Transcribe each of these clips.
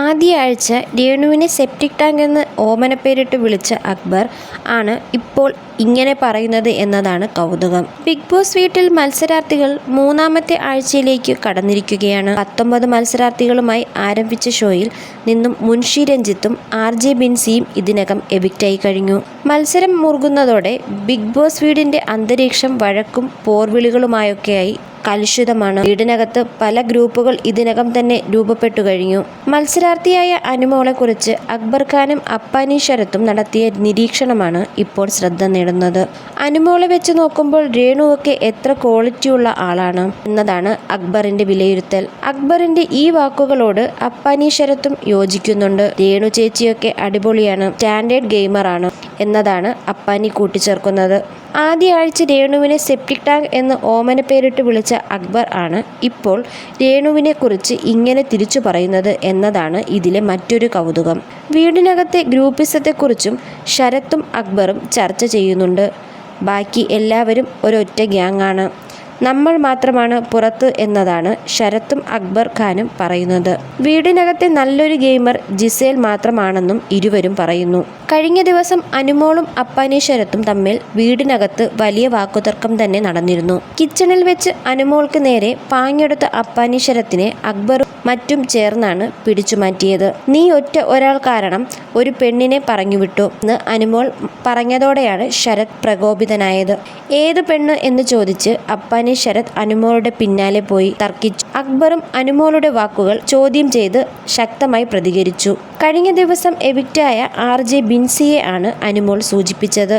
ആദ്യ ആഴ്ച രേണുവിനെ septic tank എന്ന് ഓമനപ്പേരിട്ട് വിളിച്ച അക്ബർ ആണ് ഇപ്പോൾ ഇങ്ങനെ പറയുന്നത് എന്നതാണ് കൗതുകം. ബിഗ് ബോസ് വീട്ടിൽ മത്സരാർത്ഥികൾ മൂന്നാമത്തെ ആഴ്ചയിലേക്ക് കടന്നിരിക്കുകയാണ്. പത്തൊമ്പത് മത്സരാർത്ഥികളുമായി ആരംഭിച്ച ഷോയിൽ നിന്നും മുൻഷി രഞ്ജിത്തും ആർ ജെ ബിൻസിയും ഇതിനകം എവിക്റ്റായി കഴിഞ്ഞു. മത്സരം മുറുകുന്നതോടെ ബിഗ് ബോസ് വീടിന്റെ അന്തരീക്ഷം വഴക്കും പോർവിളികളുമായൊക്കെയായി കലുഷിതമാണ്. വീടിനകത്ത് പല ഗ്രൂപ്പുകൾ ഇതിനകം തന്നെ രൂപപ്പെട്ടു കഴിഞ്ഞു. മത്സരാർത്ഥിയായ അനുമോളെക്കുറിച്ച് അക്ബർ ഖാനും അപ്പാനി ശരത്തും നടത്തിയ നിരീക്ഷണമാണ് ഇപ്പോൾ ശ്രദ്ധ നേടുന്നത്. അനുമോളെ വെച്ച് നോക്കുമ്പോൾ രേണുവൊക്കെ എത്ര ക്വാളിറ്റിയുള്ള ആളാണ് എന്നതാണ് അക്ബറിന്റെ വിലയിരുത്തൽ. അക്ബറിന്റെ ഈ വാക്കുകളോട് അപ്പാനി ശരത്തും യോജിക്കുന്നുണ്ട്. രേണു ചേച്ചിയൊക്കെ അടിപൊളിയാണ് സ്റ്റാൻഡേർഡ് ഗെയിമറാണ് എന്നതാണ് അപ്പാനി കൂട്ടിച്ചേർക്കുന്നത്. ആദ്യ ആഴ്ച രേണുവിനെ സെപ്റ്റിക് ടാങ്ക് എന്ന് ഓമന പേരിട്ട് വിളിച്ച അക്ബർ ആണ് ഇപ്പോൾ രേണുവിനെക്കുറിച്ച് ഇങ്ങനെ തിരിച്ചു പറയുന്നത് എന്നതാണ് ഇതിലെ മറ്റൊരു കൗതുകം. വീടിനകത്തെ ഗ്രൂപ്പിസത്തെക്കുറിച്ചും ശരത്തും അക്ബറും ചർച്ച ചെയ്യുന്നുണ്ട്. ബാക്കി എല്ലാവരും ഒരൊറ്റ ഗ്യാങ്ങാണ്. നമ്മൾ മാത്രമാണ് പുറത്ത് എന്നതാണ് ശരത്തും അക്ബർ ഖാനും പറയുന്നത്. വീടിനകത്തെ നല്ലൊരു ഗെയിമർ ജിസേൽ മാത്രമാണെന്നും ഇരുവരും പറയുന്നു. കഴിഞ്ഞ ദിവസം അനുമോളും അപ്പാനി ശരത്തും തമ്മിൽ വീടിനകത്ത് വലിയ വാക്കുതർക്കം തന്നെ നടന്നിരുന്നു. കിച്ചണിൽ വെച്ച് അനുമോൾക്ക് നേരെ പാഞ്ഞെടുത്ത അപ്പാനി ശരത്തിനെ അക്ബറും മറ്റും ചേർന്നാണ് പിടിച്ചുമാറ്റിയത് നീ ഒറ്റ ഒരാൾ കാരണം ഒരു പെണ്ണിനെ പറഞ്ഞുവിട്ടു എന്ന് അനുമോൾ പറഞ്ഞതോടെയാണ് ശരത് പ്രകോപിതനായത്. ഏത് പെണ്ണ് എന്ന് ചോദിച്ച് അപ്പാനി ശരത് അനുമോളുടെ പിന്നാലെ പോയി തർക്കിച്ചു. അക്ബറും അനുമോളുടെ വാക്കുകൾ ചോദ്യം ചെയ്ത് ശക്തമായി പ്രതികരിച്ചു. കഴിഞ്ഞ ദിവസം എവിക്റ്റായ ആർ ജെ ബിൻസിയെ ആണ് അനുമോൾ സൂചിപ്പിച്ചത്.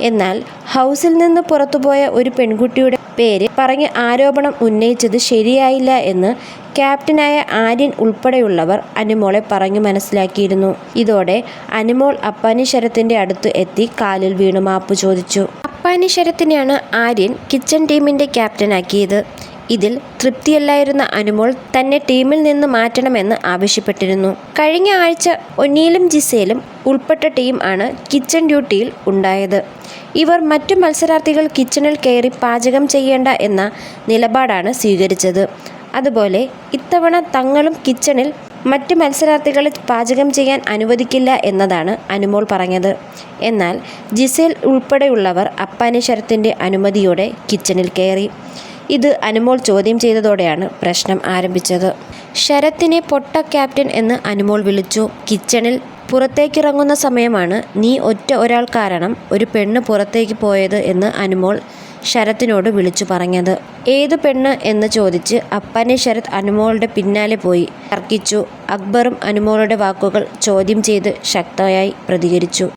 എന്നാൽ ഹൗസിൽ നിന്ന് പുറത്തുപോയ ഒരു പെൺകുട്ടിയുടെ പേര് പറഞ്ഞ് ആരോപണം ഉന്നയിച്ചത് ശരിയായില്ല എന്ന് ക്യാപ്റ്റനായ ആര്യൻ ഉൾപ്പെടെയുള്ളവർ അനുമോളെ പറഞ്ഞു മനസ്സിലാക്കിയിരുന്നു. ഇതോടെ അനുമോൾ അപ്പാനി ശരത്തിന്റെ അടുത്ത് എത്തി കാലിൽ വീണു മാപ്പ് ചോദിച്ചു. അപ്പാനി ശരത്തിനെയാണ് ആര്യൻ കിച്ചൺ ടീമിന്റെ ക്യാപ്റ്റനാക്കിയത്. ഇതിൽ തൃപ്തിയല്ലായിരുന്ന അനുമോൾ തന്നെ ടീമിൽ നിന്ന് മാറ്റണമെന്ന് ആവശ്യപ്പെട്ടിരുന്നു. കഴിഞ്ഞ ആഴ്ച ഒന്നീലും ജിസേലും ഉൾപ്പെട്ട ടീം ആണ് കിച്ചൺ ഡ്യൂട്ടിയിൽ ഉണ്ടായത്. ഇവർ മറ്റു മത്സരാർത്ഥികൾ കിച്ചണിൽ കയറി പാചകം ചെയ്യേണ്ട എന്ന നിലപാടാണ് സ്വീകരിച്ചത്. അതുപോലെ ഇത്തവണ തങ്ങളും കിച്ചണിൽ മറ്റ് മത്സരാർത്ഥികളെ പാചകം ചെയ്യാൻ അനുവദിക്കില്ല എന്നതാണ് അനുമോൾ പറഞ്ഞത്. എന്നാൽ ജിസേൽ ഉൾപ്പെടെയുള്ളവർ അപ്പാനി ശരത്തിന്റെ അനുമതിയോടെ കിച്ചണിൽ കയറി. ഇത് അനുമോൾ ചോദ്യം ചെയ്തതോടെയാണ് പ്രശ്നം ആരംഭിച്ചത്. ശരത്തിനെ പൊട്ട ക്യാപ്റ്റൻ എന്ന് അനുമോൾ വിളിച്ചു. കിച്ചണിൽ പുറത്തേക്കിറങ്ങുന്ന സമയമാണ് നീ ഒറ്റ ഒരാൾ കാരണം ഒരു പെണ്ണ് പുറത്തേക്ക് പോയത് എന്ന് അനുമോൾ ശരത്തിനോട് വിളിച്ചു പറഞ്ഞത്. ഏത് പെണ്ണ് എന്ന് ചോദിച്ച് അപ്പനെ ശരത് അനുമോളുടെ പിന്നാലെ പോയി തർക്കിച്ചു. അക്ബറും അനുമോളുടെ വാക്കുകൾ ചോദ്യം ചെയ്ത് ശക്തമായി പ്രതികരിച്ചു.